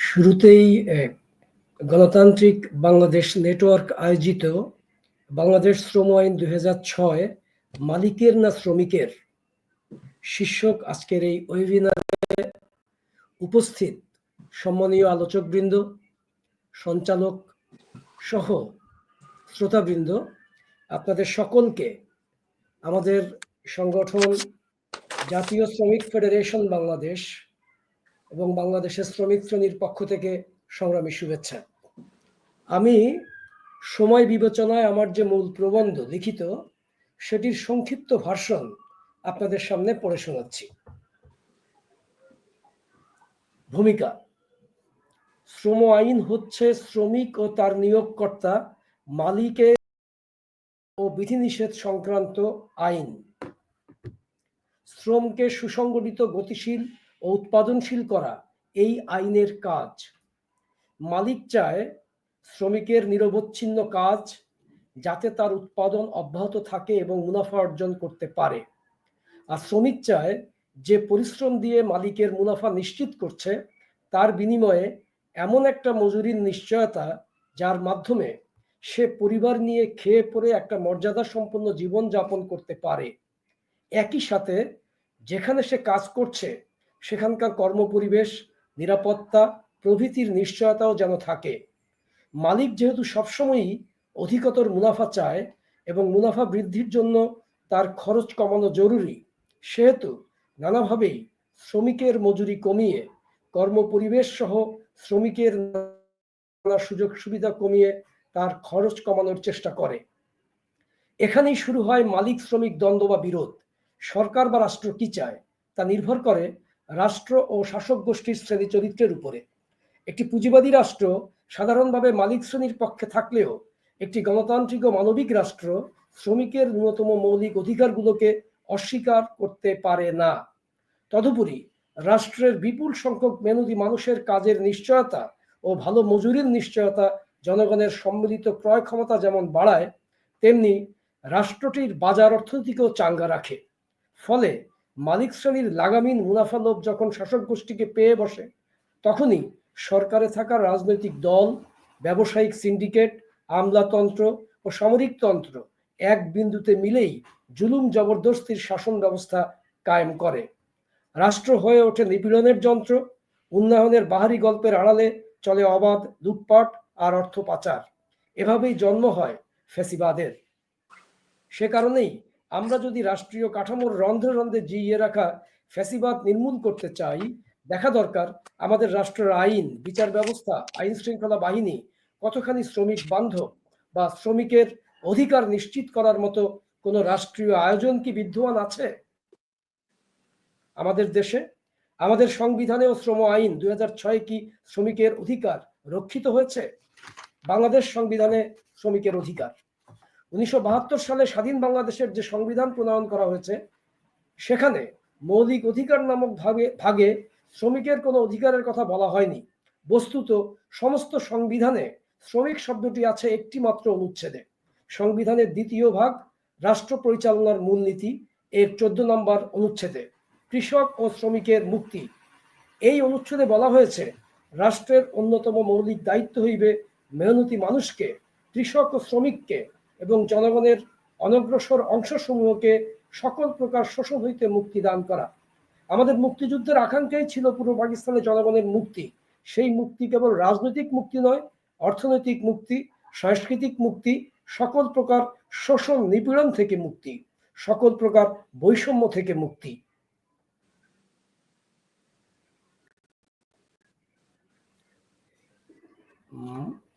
শুরুতেই গণতান্ত্রিক বাংলাদেশ নেটওয়ার্ক আয়োজিত বাংলাদেশ শ্রম আইন দুই ছয় মালিকের না শ্রমিকের শীর্ষক আজকের এই ওয়েবিনারে উপস্থিত সম্মানীয় আলোচকবৃন্দ, সঞ্চালক সহ শ্রোতাবৃন্দ। আপনাদের সকলকে আমাদের সংগঠন জাতীয় শ্রমিক ফেডারেশন বাংলাদেশ এবং বাংলাদেশের শ্রমিক শ্রেণির পক্ষ থেকে সংগ্রামী শুভেচ্ছা। আমি সময় বিবেচনায় আমার যে মূল প্রবন্ধ লিখিত, সেটির সংক্ষিপ্ত ভার্সন আপনাদের সামনে পড়ে শোনাচ্ছি। ভূমিকা। শ্রম আইন হচ্ছে শ্রমিক ও তার নিয়োগকর্তা মালিকের ও বিধিনিষেধ সংক্রান্ত আইন। শ্রমকে সুসংগঠিত গতিশীল ও উৎপাদনশীল করা এই আইনের কাজ। মালিক চায় শ্রমিকের নিরবচ্ছিন্ন কাজ যাতে তার উৎপাদন অব্যাহত থাকে এবং মুনাফা অর্জন করতে পারে। আর শ্রমিক চায় যে পরিশ্রম দিয়ে মালিকের মুনাফা নিশ্চিত করছে, তার বিনিময়ে এমন একটা মজুরির নিশ্চয়তা যার মাধ্যমে সে পরিবার নিয়ে খেয়ে পড়ে একটা মর্যাদা সম্পন্ন জীবন যাপন করতে পারে। একই সাথে যেখানে সে কাজ করছে সেখানকার কর্মপরিবেশ, নিরাপত্তা, প্রভৃতির নিশ্চয়তাও যেন থাকে। মালিক যেহেতু সবসময়ই অধিকতর মুনাফা চায় এবং মুনাফা বৃদ্ধির জন্য তার খরচ কমানো জরুরি, সেহেতু নানাভাবেই শ্রমিকের মজুরি কমিয়ে, কর্মপরিবেশ সহ শ্রমিকের সুযোগ সুবিধা কমিয়ে তার খরচ কমানোর চেষ্টা করে। এখানেই শুরু হয় মালিক শ্রমিক দ্বন্দ্ব বা বিরোধ। সরকার বা রাষ্ট্র কি চায় তা নির্ভর করে রাষ্ট্র ও শাসক গোষ্ঠীর শ্রেণি চরিত্রের উপরে। একটি পুঁজিবাদী রাষ্ট্র সাধারণভাবে মালিক শ্রেণির পক্ষে থাকলেও একটি গণতান্ত্রিক ও মানবিক রাষ্ট্র শ্রমিকের ন্যূনতম মৌলিক অধিকারগুলোকে অস্বীকার করতে পারে না। তদুপরি রাষ্ট্রের বিপুল সংখ্যক মেনুদি মানুষের কাজের নিশ্চয়তা ও ভালো মজুরির নিশ্চয়তা জনগণের সম্মিলিত ক্রয় ক্ষমতা যেমন বাড়ায়, তেমনি রাষ্ট্রটির বাজার অর্থনীতিকেও চাঙ্গা রাখে। ফলে মালিক শ্রেণির লাগামিন মুনাফা লোভ যখন শাসক গোষ্ঠীকে পেয়ে বসে, তখনই সরকারে থাকা রাজনৈতিক দল, ব্যবসায়িক সিন্ডিকেট, আমলাতন্ত্র ও সামরিক তন্ত্র এক বিন্দুতে মিলেই জুলুম জবরদস্তির শাসন ব্যবস্থা কায়েম করে। রাষ্ট্র হয়ে ওঠে নিপীড়নের যন্ত্র, উন্নয়নের বাহারি গল্পের আড়ালে চলে অবাধ লুটপাট আর অর্থ পাচার। এভাবেই জন্ম হয় ফেসিবাদের। সে কারণেই আমরা যদি রাষ্ট্রীয় কাঠামোর রন্ধ্রে রন্ধ্রে জিইয়ে রাখা ফ্যাসিবাদ নির্মূল করতে চাই, দেখা দরকার আমাদের রাষ্ট্রের আইন, বিচার ব্যবস্থা, আইন শৃঙ্খলা বাহিনী, কতখানি শ্রমিক বান্ধব বা শ্রমিকের অধিকার নিশ্চিত করার মতো কোনো রাষ্ট্রীয় আয়োজন কি বিদ্যমান আছে? আমাদের দেশে, আমাদের সংবিধানে ও শ্রম আইন দুই কি শ্রমিকের অধিকার রক্ষিত হয়েছে? বাংলাদেশ সংবিধানে শ্রমিকের অধিকার। উনিশশো বাহাত্তর সালে স্বাধীন বাংলাদেশের যে সংবিধান প্রণয়ন করা হয়েছে, সেখানে মৌলিক অধিকার নামক ভাগে ভাগে শ্রমিকের কোনো অধিকারের কথা বলা হয়নি। বস্তুত সমস্ত সংবিধানে শ্রমিক শব্দটি আছে একটি মাত্র অনুচ্ছেদে। সংবিধানের দ্বিতীয় ভাগ রাষ্ট্র পরিচালনার মূলনীতি এর চোদ্দ নম্বর অনুচ্ছেদে। কৃষক ও শ্রমিকের মুক্তি। এই অনুচ্ছেদে বলা হয়েছে, রাষ্ট্রের অন্যতম মৌলিক দায়িত্ব হইবে মেহনতি মানুষকে, কৃষক ও শ্রমিককে এবং জনগণের অনগ্রসর অংশসমূহকে সকল প্রকার শোষণ হইতে মুক্তি দান করা। আমাদের মুক্তিযুদ্ধের আকাঙ্ক্ষাই ছিল পূর্ব পাকিস্তানের জনগণের মুক্তি। সেই মুক্তি কেবল রাজনৈতিক মুক্তি নয়, অর্থনৈতিক মুক্তি, সাংস্কৃতিক মুক্তি, সকল প্রকার শোষণ নিপীড়ন থেকে মুক্তি, সকল প্রকার বৈষম্য থেকে মুক্তি।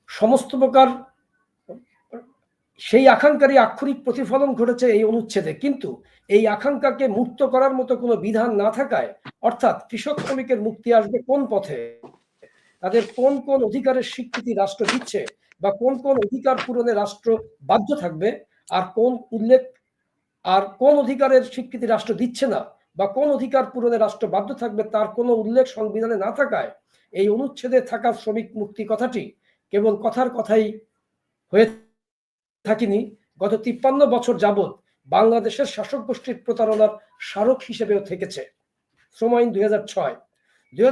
সমস্ত প্রকার সেই আকাঙ্ক্ষারই আক্ষরিক প্রতিফলন ঘটেছে এই অনুচ্ছেদে। কিন্তু এই আকাঙ্ক্ষাকে মুক্ত করার মতো কোনো বিধান না থাকায় অর্থাৎ কৃষক শ্রমিকের মুক্তি আসবে কোন পথে? তাদের কোন কোন অধিকারের স্বীকৃতি রাষ্ট্র দিচ্ছে বা কোন কোন অধিকার পূরণে রাষ্ট্র বাধ্য থাকবে? আর কোন উল্লেখ, আর কোন অধিকারের স্বীকৃতি রাষ্ট্র দিচ্ছে না বা কোন অধিকার পূরণে রাষ্ট্র বাধ্য থাকবে তার কোনো উল্লেখ সংবিধানে না থাকায় এই অনুচ্ছেদে থাকা শ্রমিক মুক্তি কথাটি কেবল কথার কথাই হয়ে থাকিনি, গত তিপ্পান্ন বছর যাবৎ বাংলাদেশের শাসক গোষ্ঠীর প্রতারণার স্মারক হিসেবেও থেকেছে। শ্রম আইন দুই দুই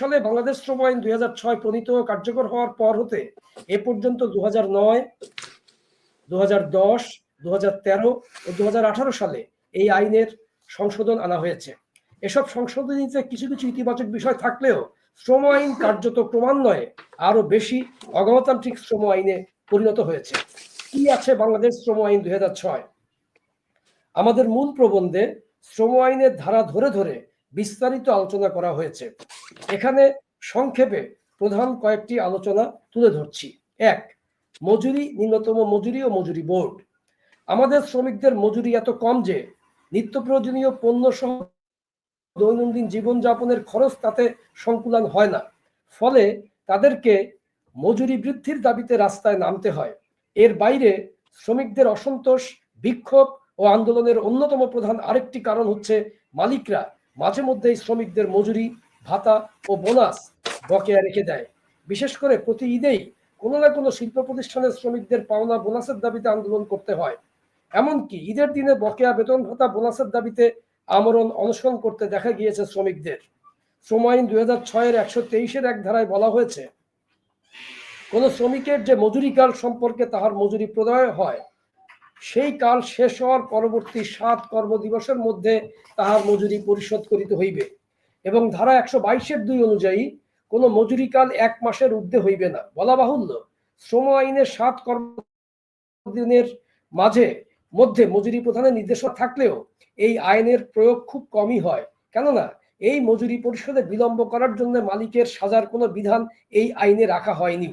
সালে বাংলাদেশ শ্রম আইন দুই হাজার ছয় প্রণীত কার্যকর হওয়ার পর হতে এ পর্যন্ত দু নয় দু দশ দু তেরো ও দু হাজার আঠারো সালে এই আইনের সংশোধন আনা হয়েছে। এসব সংশোধনীতে কিছু কিছু ইতিবাচক বিষয় থাকলেও শ্রম আইন কার্যত ক্রমান্বয়ে আরও বেশি অগণতান্ত্রিক শ্রম আইনে পরিণত হয়েছে। কি আছে বাংলাদেশ শ্রম আইন দুই হাজার ছয়? আমাদের মূল প্রবন্ধে শ্রম আইনের ধারা ধরে ধরে বিস্তারিত আলোচনা করা হয়েছে। এখানে সংক্ষেপে প্রধান কয়েকটি আলোচনা তুলে ধরছি। এক, মজুরি, ন্যূনতম মজুরি ও মজুরি বোর্ড। আমাদের শ্রমিকদের মজুরি এত কম যে নিত্য প্রয়োজনীয় পণ্য সহ দৈনন্দিন জীবনযাপনের খরচ তাতে সংকুলান হয় না। ফলে তাদেরকে মজুরি বৃদ্ধির দাবিতে রাস্তায় নামতে হয়। এর বাইরে শ্রমিকদের অসন্তোষ, বিক্ষোভ ও আন্দোলনের অন্যতম প্রধান আরেকটি কারণ হচ্ছে মালিকরা মাঝে মধ্যেই শ্রমিকদের মজুরি, ভাতা ও বোনাস বকেয়া রেখে দেয়। বিশেষ করে প্রতি ঈদেই কোনো না কোনো শিল্প প্রতিষ্ঠানের শ্রমিকদের পাওনা বোনাসের দাবিতে আন্দোলন করতে হয়। এমনকি ঈদের দিনে বকেয়া বেতন ভাতা বোনাসের দাবিতে আমরণ অনশন করতে দেখা গিয়েছে শ্রমিকদের। শ্রম আইন দুই হাজার ছয়ের একশো তেইশের এক ধারায় বলা হয়েছে কোন শ্রমিকের যে মজুরি কাল সম্পর্কে তাহার মজুরি প্রদায় হয়, সেই কাল শেষ হওয়ার পরবর্তী সাত কর্মদিবসের মধ্যে তাহার মজুরি পরিশোধ করিতে হইবে এবং ধারা একশো বাইশের দুই অনুযায়ী কোন মজুরি কাল এক মাসের ঊর্ধ্বে হইবে না। বলা বাহুল্য, শ্রম আইনের সাত কর্মদিনের মাঝে মধ্যে মজুরি প্রধানের নির্দেশনা থাকলেও এই আইনের প্রয়োগ খুব কমই হয়। কেননা, এই মজুরি পরিশোধে বিলম্ব করার জন্য মালিকের সাজার কোনো বিধান এই আইনে রাখা হয়নি।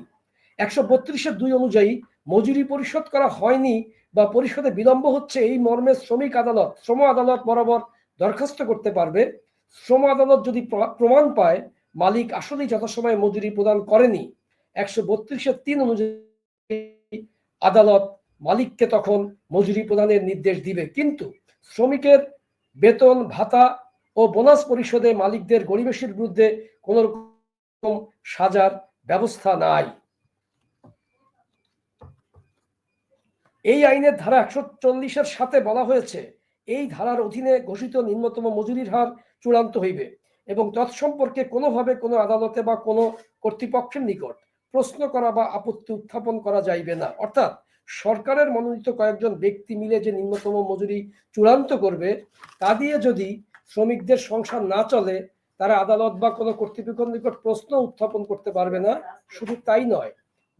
একশো বত্রিশের দুই অনুযায়ী মজুরি পরিশোধ করা হয়নি বা পরিশোধে বিলম্ব হচ্ছে এই মর্মে শ্রমিক আদালত, শ্রম আদালত বরাবর দরখাস্ত করতে পারবে। শ্রম আদালত যদি প্রমাণ পায়, মালিক আসলেই যথাসময়ে মজুরি প্রদান করেনি। একশো বত্রিশের তিন অনুযায়ী আদালত মালিককে তখন মজুরি প্রদানের নির্দেশ দিবে। কিন্তু শ্রমিকের বেতন, ভাতা ও বোনাস পরিশোধে মালিকদের গরিবেশির বিরুদ্ধে কোন রকম সাজার ব্যবস্থা নাই। এই আইনের ধারা একশো চল্লিশের সাথে বলা হয়েছে, এই ধারার অধীনে ঘোষিত নিম্নতম মজুরির হার চূড়ান্ত হইবে এবং তৎসম্পর্কে কোনোভাবে কোনো আদালতে বা কোনো কর্তৃপক্ষের নিকট প্রশ্ন করা বা আপত্তি উত্থাপন করা যাইবে না। অর্থাৎ সরকারের মনোনীত কয়েকজন ব্যক্তি মিলে যে নিম্নতম মজুরি চূড়ান্ত করবে, তা দিয়ে যদি শ্রমিকদের সংসার না চলে, তারা আদালত বা কোনো কর্তৃপক্ষের নিকট প্রশ্ন উত্থাপন করতে পারবে না, শুধু তাই নয়,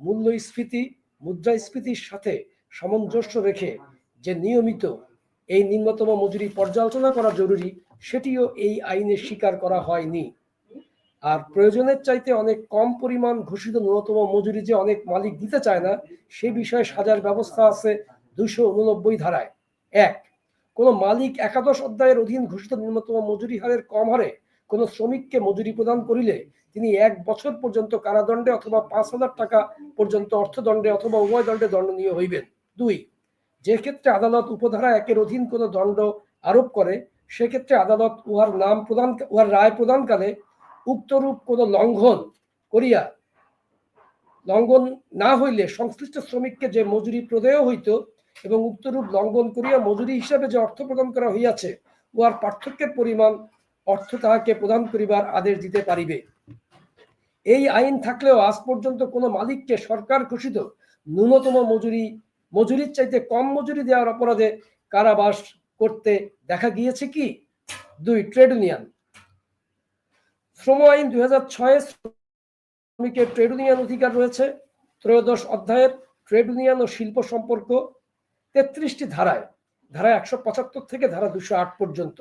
মূল্যস্ফীতি, মুদ্রাস্ফীতির সাথে সামঞ্জস্য রেখে যে নিয়মিত এই নিম্নতম মজুরি পর্যালোচনা করা জরুরি, সেটিও এই আইনে স্বীকার করা হয়নি। আর প্রয়োজনের চাইতে অনেক কম পরিমাণ ঘোষিত ন্যূনতম মজুরি যে অনেক মালিক দিতে চায় না, সে বিষয়ে সাজার ব্যবস্থা আছে দুশো উননব্বই ধারায়। এক, কোনো মালিক একাদশ অধ্যায়ের অধীন ঘোষিত নিম্নতম মজুরি হারের কম হারে কোনো শ্রমিককে মজুরি প্রদান করিলে তিনি এক বছর পর্যন্ত কারাদণ্ডে অথবা পাঁচ হাজার টাকা পর্যন্ত অর্থদণ্ডে অথবা উভয় দণ্ডে দণ্ডনীয় হইবেন। দুই, যে ক্ষেত্রে আদালত উপধারা একের অধীন কোনো দণ্ড আরোপ করে, সেক্ষেত্রে আদালত উহার নাম প্রদান, উহার রায় প্রদানকালে উক্তরূপ কোনো লঙ্ঘন করিয়া, লঙ্ঘন না হইলে সংশ্লিষ্ট শ্রমিককে যে মজুরি প্রদেয় হইত এবং উক্তরূপ লঙ্ঘন করিয়া মজুরি হিসাবে যে অর্থ প্রদান করা হইয়াছে, উহার পার্থক্যের পরিমাণ অর্থ তাহাকে প্রদান করিবার আদেশ দিতে পারিবে। এই আইন থাকলেও আজ পর্যন্ত কোনো মালিককে সরকার ঘোষিত ন্যূনতম মজুরি মজুরির চাইতে কম মজুরি দেওয়ার অপরাধে কারাবাস করতে দেখা গিয়েছে কি? দুই, ট্রেড ইউনিয়ন। শ্রম আইন দুই হাজার শ্রমিকের ট্রেড ইউনিয়ন অধিকার রয়েছে। ত্রয়োদশ অধ্যায়ের ট্রেড ইউনিয়ন ও শিল্প সম্পর্ক তেত্রিশটি ধারায় ধারা একশো পঁচাত্তর থেকে ধারা দুশো আট পর্যন্ত।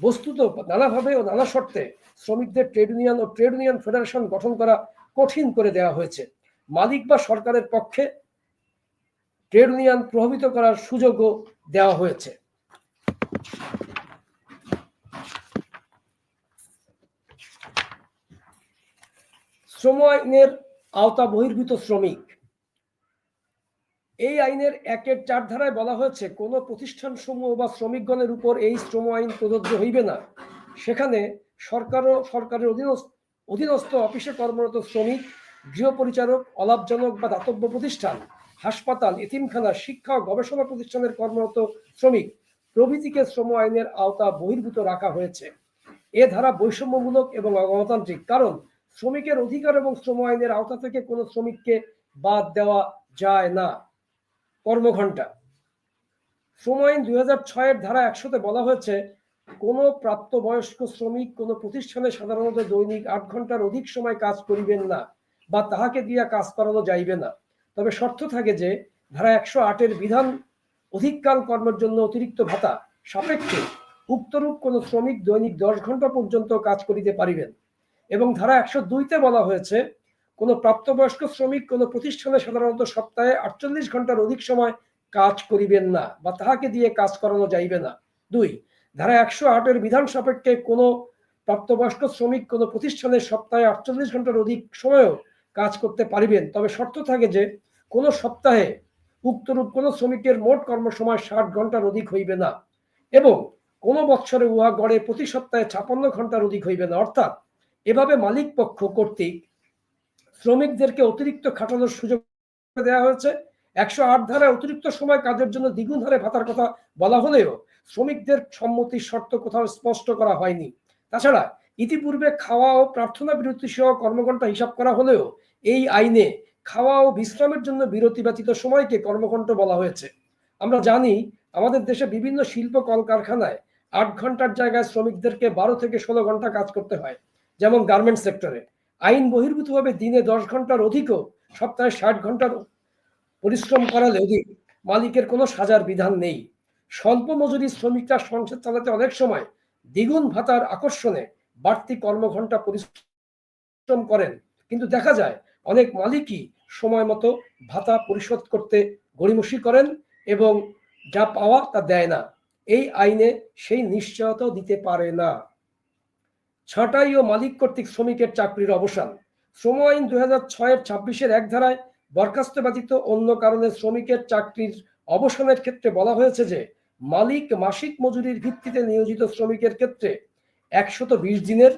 বস্তুত নানাভাবে ও নানা শর্তে শ্রমিকদের ট্রেড ইউনিয়ন ও ট্রেড ইউনিয়ন ফেডারেশন গঠন করা কঠিন করে দেওয়া হয়েছে। মালিক বা সরকারের পক্ষে ট্রেড ইউনিয়ন প্রভাবিত করার সুযোগও দেওয়া হয়েছে। শ্রম আইনের আওতা বহির্ভূত শ্রমিক। এই আইনের একের চার ধারায় বলা হয়েছে, কোন প্রতিষ্ঠান সমূহ বা শ্রমিকগণের উপর এই শ্রম আইন প্রযোজ্য হইবে না। সেখানে সরকার ও সরকারের অধীনস্থ অধীনস্থ অফিসে কর্মরত শ্রমিক গৃহ পরিচারক অলাভজনক বা দাতব্য প্রতিষ্ঠান হাসপাতাল, এতিমখানা, শিক্ষা ও গবেষণা প্রতিষ্ঠানের কর্মরত শ্রমিক প্রভৃতিকে শ্রম আইনের আওতা বহির্ভূত রাখা হয়েছে। এ ধারা বৈষম্যমূলক এবং অগণতান্ত্রিক, কারণ শ্রমিকের অধিকার এবং শ্রম আইনের আওতা থেকে কোনো শ্রমিককে বাদ দেওয়া যায় না। কর্মঘণ্টা। শ্রম আইন দুই হাজার ছয়ের ধারা একশোতে বলা হয়েছে, কোনো প্রাপ্তবয়স্ক শ্রমিক কোনো প্রতিষ্ঠানে সাধারণত দৈনিক আট ঘণ্টার অধিক সময় কাজ করিবেন না বা তাহাকে দিয়া কাজ করানো যাইবে না। তবে শর্ত থাকে যে, ধারা একশো আটের বিধান অধিককাল কর্মের জন্য অতিরিক্ত ভাতা সাপেক্ষে উক্তরূপ কোনো শ্রমিক দৈনিক দশ ঘণ্টা পর্যন্ত কাজ করিতে পারিবেন। এবং ধারা একশো দুইতে বলা হয়েছে, কোনো প্রাপ্তবয়স্ক শ্রমিক কোনো প্রতিষ্ঠানে সাধারণত সপ্তাহে আটচল্লিশ ঘণ্টার অধিক সময় কাজ করিবেন না বা তাহাকে দিয়ে কাজ করানো যাইবে না। দুই, ধারা একশো আটের বিধান সাপেক্ষে কোনো প্রাপ্তবয়স্ক শ্রমিক কোনো প্রতিষ্ঠানে সপ্তাহে আটচল্লিশ ঘণ্টার অধিক সময়ও কাজ করতে পারিবেন। তবে শর্ত থাকে যে কোনো সপ্তাহে উক্তরূপ কোনো শ্রমিকের মোট কর্মসময় ষাট ঘণ্টার অধিক হইবে না এবং কোনো বৎসরে উহা গড়ে প্রতি সপ্তাহে ছাপান্ন ঘণ্টার অধিক হইবে না। অর্থাৎ এভাবে মালিক পক্ষ কর্তৃক শ্রমিকদেরকে অতিরিক্ত খাটানোর সুযোগ দেওয়া হয়েছে। একশো আট ধারায় অতিরিক্ত সময় কাজের জন্য দ্বিগুণ হারে ভাতার কথা বলা হলেও শ্রমিকদের সম্মতির শর্ত কোথাও স্পষ্ট করা হয়নি। তাছাড়া ইতিপূর্বে খাওয়া ও প্রার্থনা বিরতি সহ কর্মঘণ্টা হিসাব করা হলেও এই আইনে খাওয়া ও বিশ্রামের জন্য বিরতি ব্যতীত সময়কে কর্মঘণ্টা বলা হয়েছে। আমরা জানি, আমাদের দেশে বিভিন্ন শিল্প কলকারখানায় আট ঘণ্টার জায়গায় শ্রমিকদেরকে বারো থেকে ষোলো ঘণ্টা কাজ করতে হয়, যেমন গার্মেন্টস সেক্টরে। আইন বহির্ভূতভাবে দিনে দশ ঘণ্টার অধিকও সপ্তাহে ষাট ঘণ্টার পরিশ্রম করালে অধিক। মালিকের কোনো সাজার বিধান নেই। স্বল্প মজুরি শ্রমিকরা সংসার চালাতে অনেক সময় দ্বিগুণ ভাতার আকর্ষণে বাড়তি কর্মঘণ্টা পরিশ্রম করেন। কিন্তু দেখা যায়, অনেক মালিকই সময় মতো ভাতা পরিশোধ করতে গড়িমসি করেন এবং যা পাওয়া তা দেয় না। এই আইনে সেই নিশ্চয়তাও দিতে পারে না। ছাঁটাই ও মালিক কর্তৃক শ্রমিকের চাকরির অবসান। শ্রম আইন দুই হাজার ছয়ের ছাব্বিশের এক ধারায় বরখাস্ত ব্যতীত অন্য কারণে শ্রমিকের চাকরির অবসানের ক্ষেত্রে বলা হয়েছে যে, মালিক মাসিক মজুরির ভিত্তিতে নিয়োজিত শ্রমিকের ক্ষেত্রে একশত বিশ দিনের,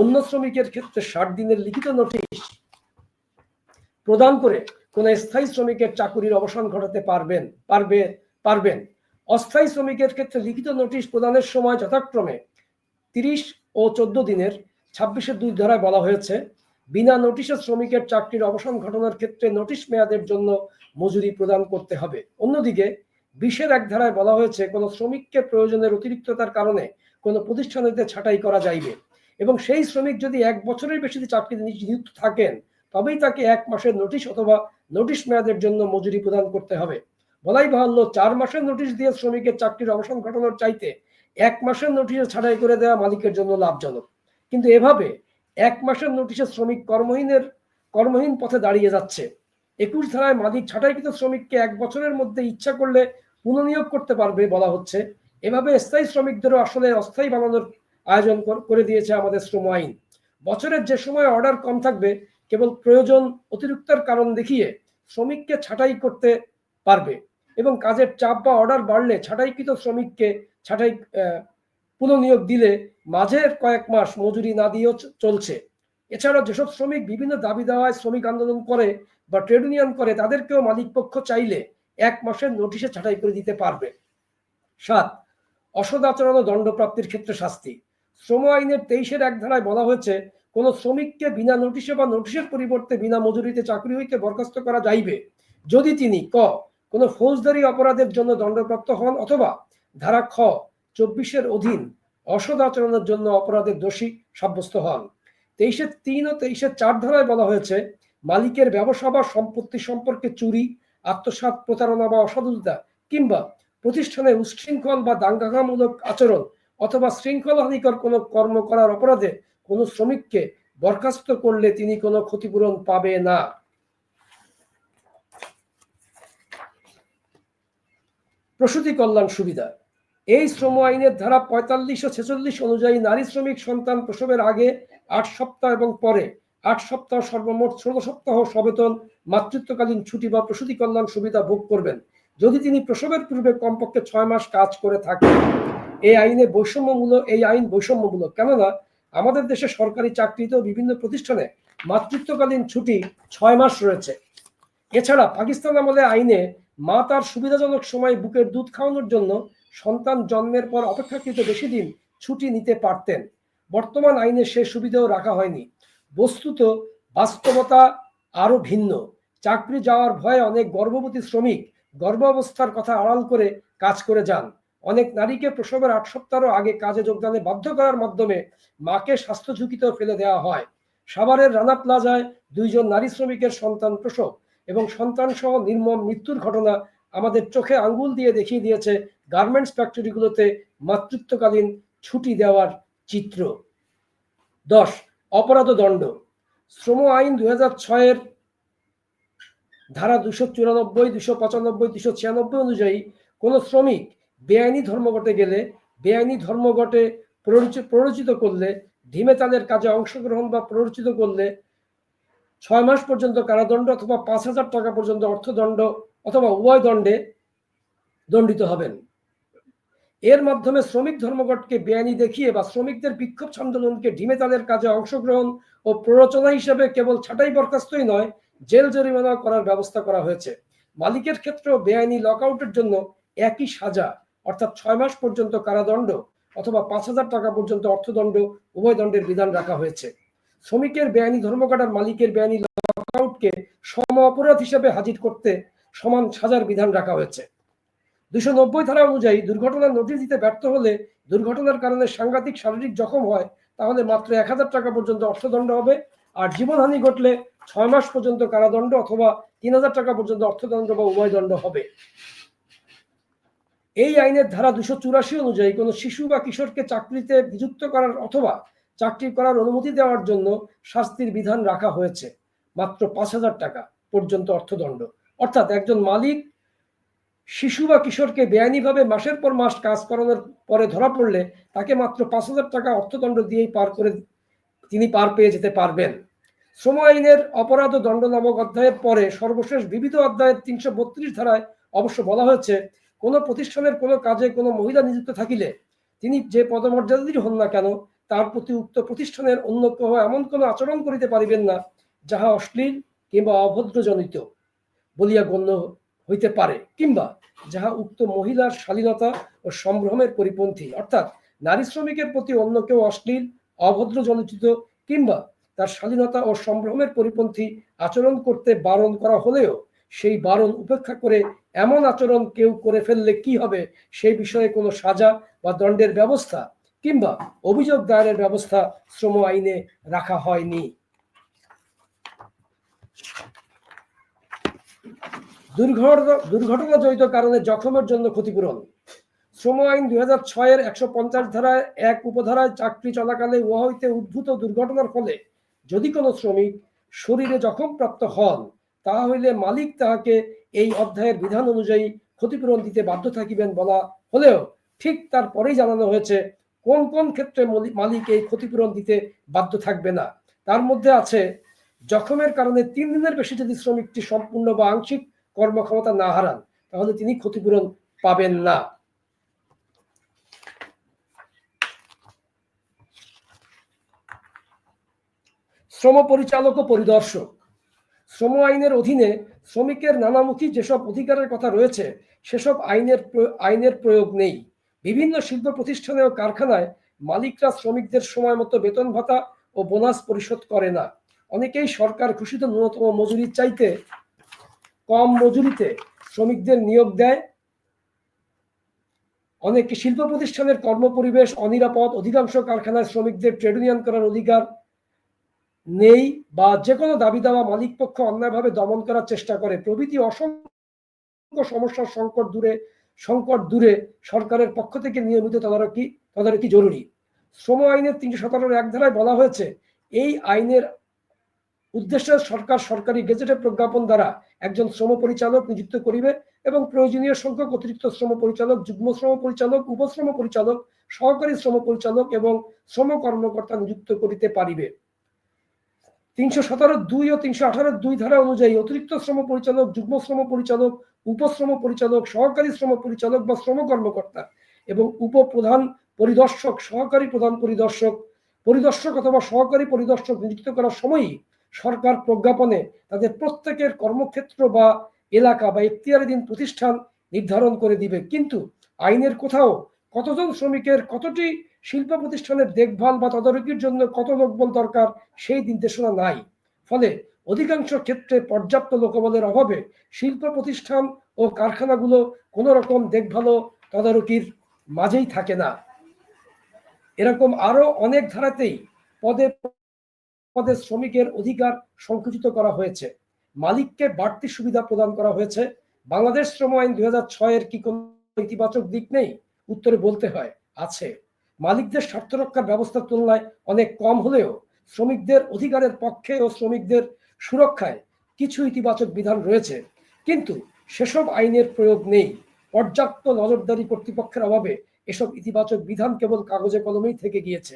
অন্য শ্রমিকের ক্ষেত্রে ষাট দিনের লিখিত নোটিশ প্রদান করে কোন স্থায়ী শ্রমিকের চাকুরির অবসান ঘটাতে পারবেন, পারবে, পারবেন। অস্থায়ী শ্রমিকের ক্ষেত্রে লিখিত নোটিশ প্রদানের সময় যথাক্রমে তিরিশ ও চোদ্দ দিনের, ছাব্বিশের দুই ধারায় বলা হয়েছে, বিনা নোটিশে শ্রমিকের চাকরির অবসান ঘটনার ক্ষেত্রে নোটিশ মেয়াদের জন্য মজুরি প্রদান করতে হবে। অন্যদিকে, বিশের এক ধারায় বলা হয়েছে, কোনো শ্রমিককে প্রয়োজনের অতিরিক্ততার কারণে কোনো প্রতিষ্ঠানেতে ছাঁটাই করা যাইবে এবং সেই শ্রমিক যদি এক বছরের বেশি চাকরিতে নিযুক্ত থাকেন তবেই তাকে এক মাসের নোটিশ অথবা নোটিশ মেয়াদের জন্য মজুরি প্রদান করতে হবে। বলাই বাহুল্য, চার মাসের নোটিশ দিয়ে শ্রমিকের চাকরির অবসান ঘটানোর চাইতে এক মাসের নোটিশে ছাঁটাই করে দেওয়া মালিকের জন্য লাভজনক। কিন্তু এভাবে এক মাসের নোটিশে শ্রমিক কর্মহীনের, কর্মহীন পথে দাঁড়িয়ে যাচ্ছে। একুশ ধারায় মালিক ছাঁটাইকৃত শ্রমিককে এক বছরের মধ্যে ইচ্ছা করলে পুনঃনিয়োগ করতে পারবে বলা হচ্ছে। এভাবে স্থায়ী শ্রমিকদেরও আসলে অস্থায়ী বানানোর আয়োজন করে দিয়েছে আমাদের শ্রম আইন। বছরের যে সময় অর্ডার কম থাকবে কেবল প্রয়োজন অতিরিক্তর কারণ দেখিয়ে শ্রমিককে ছাঁটাই করতে পারবে এবং কাজের চাপ বা অর্ডার বাড়লে ছাঁটাইকৃত শ্রমিককে ছাঁটাই পুনঃনিয়োগ দিলে মাঝের কয়েক মাস মজুরি না দিয়েও চলছে। এছাড়া যেসব শ্রমিক বিভিন্ন দাবি দেওয়ায় শ্রমিক আন্দোলন করে বা ট্রেড ইউনিয়ন করে, তাদেরকেও মালিক পক্ষ চাইলে এক মাসের নোটিশে ছাঁটাই করে দিতে পারবে। সাত অসদ আচরণ ও দণ্ডপ্রাপ্তির ক্ষেত্রে শাস্তি। শ্রম আইনের তেইশের এক ধারায় বলা হয়েছে কোন শ্রমিককে বিনা নোটিশে বা নোটিশের পরিবর্তে বিনা মজুরিতে চাকরি হইতে বরখাস্ত করা যাইবে। যদি তিনি ক, কোনো ফৌজদারি অপরাধের জন্য দণ্ডপ্রাপ্ত হন অথবা ধারা খ, চব্বিশের অধীন অসদ আচরণের জন্য অপরাধের দোষী সাব্যস্ত হন। তেইশের তিন ও তেইশের চার ধারায় বলা হয়েছে, মালিকের ব্যবসা বা সম্পত্তি সম্পর্কে চুরি আত্মসাত প্রতারণা বা অসাধুতা কিংবা প্রতিষ্ঠানে উশৃঙ্খল বা দাঙ্গামূলক আচরণ অথবা শৃঙ্খলাহানিকর কোনো কর্ম করার অপরাধে কোনো শ্রমিককে বরখাস্ত করলে তিনি কোনো ক্ষতিপূরণ পাবে না। প্রসূতি কল্যাণ সুবিধা। এই শ্রম আইনের ধারা পঁয়তাল্লিশ ও ছেচল্লিশ অনুযায়ী নারী শ্রমিক সন্তান প্রসবের আগে আট সপ্তাহ এবং পরে আট সপ্তাহ সর্বমোট ষোলো সপ্তাহ সবেতন মাতৃত্বকালীন ছুটি বা প্রসূতি কল্যাণ সুবিধা ভোগ করবেন। যদি তিনি প্রসবের পূর্বে কমপক্ষে ছয় মাস কাজ করে থাকেন। এই আইনে বৈষম্যমূলক এই আইন বৈষম্যমূলক। কেননা আমাদের দেশে সরকারি চাকরিতেও বিভিন্ন প্রতিষ্ঠানে মাতৃত্বকালীন ছুটি ছয় মাস রয়েছে। এছাড়া পাকিস্তান আমলে আইনে মা তার সুবিধাজনক সময় বুকের দুধ খাওয়ানোর জন্য সন্তান জন্মের পর অপেক্ষাকৃত বেশি দিন ছুটি নিতে পারতেন। বর্তমান আইনে সে সুবিধাও রাখা হয়নি। বস্তুত বাস্তবতা আরও ভিন্ন। চাকরি যাওয়ার ভয়ে অনেক গর্ভবতী শ্রমিক গর্ভাবস্থার কথা আড়াল করে কাজ করে যান। অনেক নারীকে প্রসবের আট সপ্তাহ আগে কাজে যোগদানে বাধ্য করার মাধ্যমে মাকে স্বাস্থ্য ঝুঁকিতেও ফেলে দেওয়া হয়। সাভারের রানা প্লাজায় দুইজন নারী শ্রমিকের সন্তান প্রসব এবং সন্তান সহ নির্মম মৃত্যুর ঘটনা আমাদের চোখে আঙ্গুল দিয়ে দেখিয়ে দিয়েছে গার্মেন্টস ফ্যাক্টরিগুলোতে মাতৃত্বকালীন ছুটি দেওয়ার চিত্র। দশ, অপরাধ দণ্ড। শ্রম আইন দুই হাজার ছয়ের ধারা দুশো চুরানব্বই দুশো পঁচানব্বই দুশো ছিয়ানব্বই অনুযায়ী কোনো শ্রমিক বেআইনি ধর্মঘটে গেলে, বেআইনি ধর্মঘটে প্ররোচিত করলে ধিমে তাদের কাজে অংশগ্রহণ বা প্ররোচিত করলে ছয় মাস পর্যন্ত কারাদণ্ড অথবা পাঁচ হাজার টাকা পর্যন্ত অর্থদণ্ড অথবা উভয় দণ্ডে দণ্ডিত হবেন। এর মাধ্যমে শ্রমিক ধর্মঘটকে বেআইনি দেখিয়ে বা শ্রমিকদের বিক্ষোভ আন্দোলনকে ঢিমে তাদের কাজে অংশগ্রহণ ও প্ররোচনা হিসেবে কেবল ছাঁটাই বরখাস্তই নয়, জেল জরিমানা করার ব্যবস্থা করা হয়েছে। মালিকের ক্ষেত্রেও বেআইনি লকআউটের জন্য একই সাজা অর্থাৎ ছয় মাস পর্যন্ত কারাদণ্ড অথবা পাঁচ হাজার টাকা পর্যন্ত অর্থদণ্ড উভয় দণ্ডের বিধান রাখা হয়েছে। শ্রমিকের বেআইনি ধর্মঘটার মালিকের বেআইনি লকআউটকে সম অপরাধ হিসেবে হাজির করতে সমান সাজার বিধান রাখা হয়েছে। দুশো নব্বই ধারা অনুযায়ী দুর্ঘটনার নোটিশ দিতে ব্যর্থ হলে দুর্ঘটনার কারণে সাংঘাতিক শারীরিক জখম হয়, তাহলে মাত্র এক হাজার টাকা পর্যন্ত অর্থদণ্ড হবে আর জীবনহানি ঘটলে ছয় মাস পর্যন্ত কারাদণ্ড অথবা তিন হাজার টাকা পর্যন্ত অর্থদণ্ড বা উভয় দণ্ড হবে। এই আইনের ধারা দুশো চুরাশি অনুযায়ী কোনো শিশু বা কিশোরকে চাকরিতে নিযুক্ত করার অথবা চাকরি করার অনুমতি দেওয়ার জন্য শাস্তির বিধান রাখা হয়েছে। মাত্র পাঁচ হাজার টাকা পর্যন্ত অর্থদণ্ড। অর্থাৎ একজন মালিক শিশু বা কিশোরকে বেআইনিভাবে মাসের পর মাস কাজ করানোর পরে ধরা পড়লে তাকে মাত্র পাঁচ হাজার টাকা অর্থদণ্ড দিয়েই পার করে তিনি পার পেয়ে যেতে পারবেন। শ্রম আইনের অপরাধ ও দণ্ড নামক অধ্যায়ের পরে সর্বশেষ বিবিধ অধ্যায়ের তিনশো বত্রিশ ধারায় অবশ্য বলা হয়েছে কোনো প্রতিষ্ঠানের কোনো কাজে কোনো মহিলা নিযুক্ত থাকিলে তিনি যে পদমর্যাদারই হন না কেন, তার প্রতি উক্ত প্রতিষ্ঠানের অন্য কেহ এমন কোনো আচরণ করিতে পারিবেন না যাহা অশ্লীল কিংবা অভদ্রজনিত বলিয়া গণ্য হইতে পারে, কিংবা যাহা উক্ত মহিলার শালীনতা ও সম্ভ্রমের পরিপন্থী, অর্থাৎ নারী শ্রমিকের প্রতি অন্য কেউ অশ্লীল, অভদ্রজনিত কিংবা তার শালীনতা ও সম্ভ্রমের পরিপন্থী আচরণ করতে বারণ করা হলেও সেই বারণ উপেক্ষা করে এমন আচরণ কেউ করে ফেললে কি হবে? সেই বিষয়ে কোনো সাজা বা দণ্ডের ব্যবস্থা কিংবা অভিযোগ দায়েরের ব্যবস্থা শ্রম আইনে রাখা হয়নি। দুর্ঘটনা দুর্ঘটনা জড়িত কারণে জখমের জন্য ক্ষতিপূরণ। শ্রম আইন দুই হাজার ছয়ের একশো পঞ্চাশ ধারায় এক উপধারায় চাকরি চলাকালে উহা হইতে উদ্ভূত দুর্ঘটনার ফলে যদি কোনো শ্রমিক শরীরে জখমপ্রাপ্ত হন তাহা হইলে মালিক তাহাকে এই অধ্যায়ের বিধান অনুযায়ী ক্ষতিপূরণ দিতে বাধ্য থাকিবেন বলা হলেও ঠিক তারপরেই জানানো হয়েছে, কোন কোন ক্ষেত্রে মালিক এই ক্ষতিপূরণ দিতে বাধ্য থাকবে না। তার মধ্যে আছে, জখমের কারণে তিন দিনের বেশি যদি শ্রমিকটি সম্পূর্ণ বা আংশিক কর্মক্ষমতা না হারান, তাহলে তিনি ক্ষতিপূরণ পাবেন না। শ্রম পরিচালক ও পরিদর্শক শ্রম আইনের অধীনে শ্রমিকের নানামুখী যেসব অধিকারের কথা রয়েছে, সেসব আইনের আইনের প্রয়োগ নেই। বিভিন্ন শিল্প প্রতিষ্ঠানে ও কারখানায় মালিকরা শ্রমিকদের সময় মতো বেতন ভাতা ও বোনাস পরিশোধ করে না। অনেকেই সরকার ঘোষিত ন্যূনতম মজুরির চাইতে কম মজুরিতে শ্রমিকদের নিয়োগ দেয়। অনেক শিল্প প্রতিষ্ঠানের কর্মপরিবেশ অনিরাপদ। অধিকাংশ কারখানায় শ্রমিকদের ট্রেড ইউনিয়ন করার অধিকার নেই বা যে কোনো দাবি দেওয়া মালিক পক্ষ অন্যায়ভাবে দমন করার চেষ্টা করে। প্রভৃতি অসংখ্য সমস্যার সংকট দূরে সংকট দূরে সরকারের পক্ষ থেকে নিয়মিত তদারকি তদারকি জরুরি। শ্রম আইনের তিনশো সতেরোর এক ধারায় বলা হয়েছে, এই আইনের উদ্দেশ্যে সরকার সরকারি গেজেটে প্রজ্ঞাপন দ্বারা একজন শ্রম পরিচালক নিযুক্ত করিবে এবং প্রয়োজনীয় সংখ্যক অতিরিক্ত শ্রম পরিচালক, যুগ্ম শ্রম পরিচালক উপশ্রম পরিচালক, সহকারী শ্রম পরিচালক এবং শ্রম কর্মকর্তা নিযুক্ত করিতে পারিবে। তিনশো সতেরো, দুই ও তিনশো আঠারো, দুই ধারা অনুযায়ী অতিরিক্ত শ্রম পরিচালক, যুগ্ম শ্রম পরিচালক, উপশ্রম পরিচালক, সহকারী শ্রম পরিচালক বা শ্রম কর্মকর্তা এবং উপপ্রধান পরিদর্শক, সহকারী প্রধান পরিদর্শক পরিদর্শক অথবা সহকারী পরিদর্শক নিযুক্ত করার সময়ই সরকার প্রজ্ঞাপনে তাদের প্রত্যেকের কর্মক্ষেত্র বা এলাকা বা এখতিয়ারাধীন প্রতিষ্ঠান নির্ধারণ করে দিবে। কিন্তু আইনের কোথাও কতজন শ্রমিকের কতটি শিল্প প্রতিষ্ঠানের দেখভাল বা তদারকির জন্য কত লোকবল দরকার সেই নির্দেশনা নাই। ফলে অধিকাংশ ক্ষেত্রে পর্যাপ্ত লোকবলের অভাবে শিল্প প্রতিষ্ঠান ও কারখানাগুলো কোনো রকম দেখভাল তদারকির মাঝেই থাকে না। এরকম আরও অনেক ধারাতেই পদে পদে শ্রমিকের অধিকার সংকুচিত করা হয়েছে। মালিককে বাড়তি সুবিধা প্রদান করা হয়েছে। বাংলাদেশ শ্রম আইন দুই হাজার ছয়ের কি কোনো ইতিবাচক দিক নেই? উত্তরে বলতে হয়, আছে। মালিকদের স্বার্থ রক্ষার ব্যবস্থার তুলনায় অনেক কম হলেও শ্রমিকদের অধিকারের পক্ষে ও শ্রমিকদের সুরক্ষায় কিছু ইতিবাচক বিধান রয়েছে। কিন্তু সেসব আইনের প্রয়োগ নেই। পর্যাপ্ত নজরদারি কর্তৃপক্ষের অভাবে এসব ইতিবাচক বিধান কেবল কাগজে কলমেই থেকে গিয়েছে।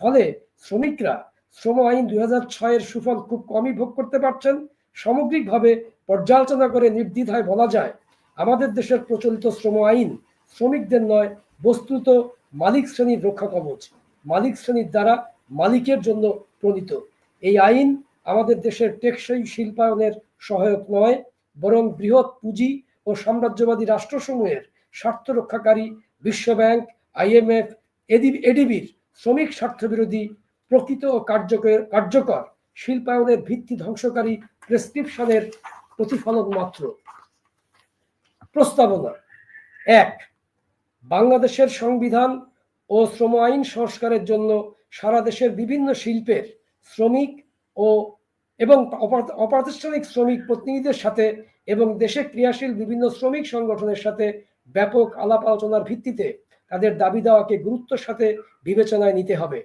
ফলে শ্রমিকরা শ্রম আইন দুই হাজার ছয়ের সুফল খুব কমই ভোগ করতে পারছেন। সামগ্রিকভাবে পর্যালোচনা করে নির্দ্বিধায় বলা যায়, আমাদের দেশের প্রচলিত শ্রম আইন শ্রমিকদের নয়, বস্তুত মালিক শ্রেণির রক্ষা কবচ, মালিক শ্রেণির দ্বারা মালিকের জন্য প্রণীত। এই আইন আমাদের দেশের টেকসই শিল্পায়নের সহায়ক নয়, বরং বৃহৎ পুঁজি ও সাম্রাজ্যবাদী রাষ্ট্রসমূহের স্বার্থ রক্ষাকারী বিশ্বব্যাংক আইএমএফ এডিবির শ্রমিক স্বার্থবিরোধী প্রকৃত ও কার্যকর কার্যকর শিল্পায়নের ভিত্তি ধ্বংসকারী প্রেসক্রিপশনের প্রতিফলন মাত্র। প্রস্তাবনা। এক বাংলাদেশের সংবিধান ও শ্রম আইন সংস্কারের জন্য সারা দেশের বিভিন্ন শিল্পের শ্রমিক ও এবং অপ্রাতিষ্ঠানিক শ্রমিক প্রতিনিধিদের সাথে এবং দেশে ক্রিয়াশীল বিভিন্ন শ্রমিক সংগঠনের সাথে ব্যাপক আলাপ আলোচনার ভিত্তিতে তাদের দাবি দেওয়াকে গুরুত্বের সাথে বিবেচনায় নিতে হবে।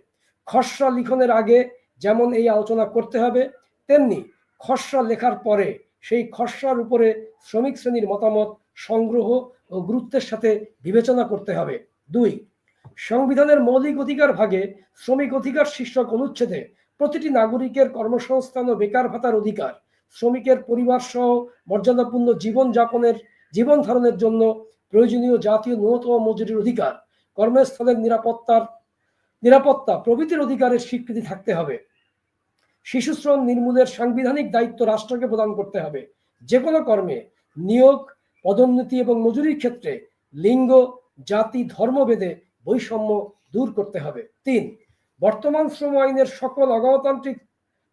খসড়া লিখনের আগে যেমন এই আলোচনা করতে হবে, তেমনি খসড়া লেখার পরে সেই খসড়ার উপরে শ্রমিক শ্রেণির মতামত সংগ্রহ ও গুরুত্বের সাথে বিবেচনা করতে হবে। দুই, সংবিধানের মৌলিক অধিকার ভাগে শ্রমিক অধিকার শীর্ষক অনুচ্ছেদে প্রতিটি নাগরিকের কর্মসংস্থান ও বেকার ভাতার অধিকার, শ্রমিকের পরিবার সহ মর্যাদাপূর্ণ জীবন যাপনের জীবন ধারণের জন্য প্রয়োজনীয় জাতীয় ন্যূনতম মজুরির অধিকার, কর্মস্থলের নিরাপত্তার, নিরাপত্তা প্রভৃতির অধিকারের স্বীকৃতি থাকতে হবে। শিশুশ্রম নির্মূলের সাংবিধানিক দায়িত্ব রাষ্ট্রকে প্রদান করতে হবে। যে কোনো কর্মে নিয়োগ পদোন্নতি এবং মজুরির ক্ষেত্রে লিঙ্গ, জাতি, ধর্মভেদে বৈষম্য দূর করতে হবে। তিন, বর্তমান শ্রম আইনের সকল অগণতান্ত্রিক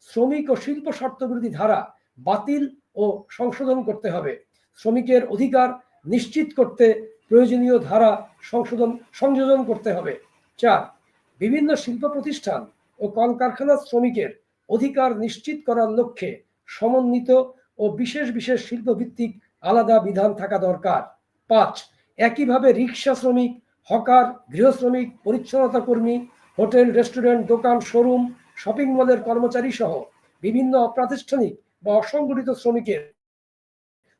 শ্রমিক ও শিল্প স্বার্থবিরোধী ধারা বাতিল ও সংশোধন করতে হবে। শ্রমিকের অধিকার নিশ্চিত করতে প্রয়োজনীয় ধারা সংশোধন, সংযোজন করতে হবে। চার, বিভিন্ন শিল্প প্রতিষ্ঠান ও কলকারখানার শ্রমিকের অধিকার নিশ্চিত করার লক্ষ্যে সমন্বিত ও বিশেষ বিশেষ শিল্পভিত্তিক আলাদা বিধান থাকা দরকার। পাঁচ, একইভাবে রিক্সা শ্রমিক, হকার গৃহ শ্রমিক পরিচ্ছন্নতা কর্মী, হোটেল, রেস্টুরেন্ট, দোকান, শোরুম, শপিং মলের কর্মচারী সহ বিভিন্ন অপ্রাতিষ্ঠানিক বা অসংগঠিত শ্রমিকের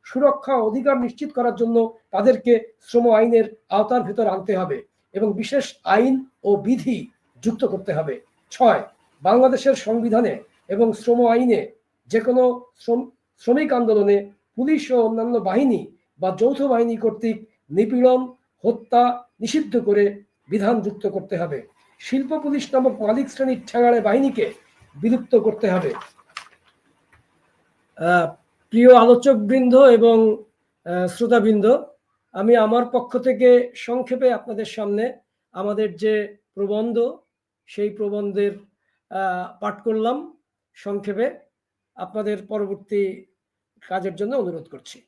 সুরক্ষা অধিকার নিশ্চিত করার জন্য তাদেরকে শ্রম আইনের আওতার ভেতর আনতে হবে এবং বিশেষ আইন ও বিধি যুক্ত করতে হবে। ছয়, বাংলাদেশের সংবিধানে এবং শ্রম আইনে যে কোনো শ্রম- শ্রমিক আন্দোলনে পুলিশ ও অন্যান্য বাহিনী বা যৌথ বাহিনী কর্তৃক নিপীড়ন, হত্যা নিষিদ্ধ করে বিধান যুক্ত করতে হবে। শিল্প পুলিশ নামক মালিক শ্রেণির ঠেঙাড়ে বাহিনীকে বিলুপ্ত করতে হবে। প্রিয় আলোচকবৃন্দ এবং শ্রোতাবৃন্দ, আমি আমার পক্ষ থেকে সংক্ষেপে আপনাদের সামনে আমাদের যে প্রবন্ধ, সেই প্রবন্ধের পাঠ করলাম। সংক্ষেপে আপনাদের পরবর্তী কাজের জন্য অনুরোধ করছি।